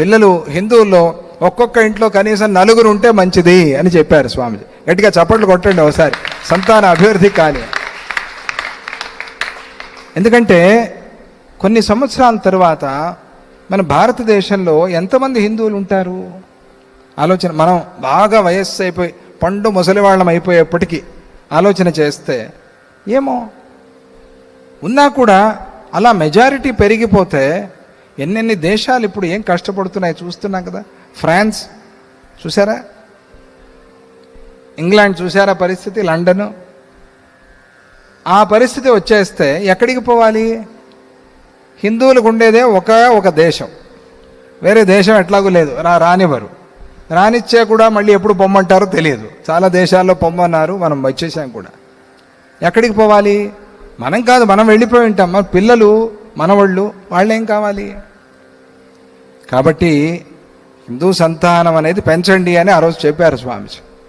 పిల్లలు హిందువుల్లో ఒక్కొక్క ఇంట్లో కనీసం నలుగురు ఉంటే మంచిది అని చెప్పారు స్వామిజీ. గట్టిగా చప్పట్లు కొట్టండి ఒకసారి. సంతాన అభివృద్ధి కానీ. ఎందుకంటే కొన్ని సంవత్సరాల తర్వాత మన భారతదేశంలో ఎంతమంది హిందువులు ఉంటారు? ఆలోచన మనం బాగా వయస్సు అయిపోయి పండు ముసలివాళ్ళం అయిపోయేప్పటికీ ఆలోచన చేస్తే ఏమో? ఉన్నా కూడా అలా మెజారిటీ పెరిగిపోతే ఎన్నెన్ని దేశాలు ఇప్పుడు ఏం కష్టపడుతున్నాయి చూస్తున్నాం కదా. ఫ్రాన్స్ చూసారా ఇంగ్లాండ్ చూసారా పరిస్థితి? లండన్. ఆ పరిస్థితి వచ్చేస్తే ఎక్కడికి పోవాలి? హిందువులకు ఉండేదే ఒక ఒక దేశం. వేరే దేశం ఎట్లాగూ లేదు. రా రానివ్వరు. రానిచ్చే కూడా మళ్ళీ ఎప్పుడు పొమ్మంటారో తెలియదు. చాలా దేశాల్లో పొమ్మన్నారు మనం వచ్చేసాం కూడా. ఎక్కడికి పోవాలి? మనం కాదు మనం వెళ్ళిపోయి ఉంటాం. మన పిల్లలు మనవాళ్ళు వాళ్ళేం కావాలి? కాబట్టి హిందూ సంతానం అనేది పెంచండి అని ఆ రోజు చెప్పారు స్వామిజీ.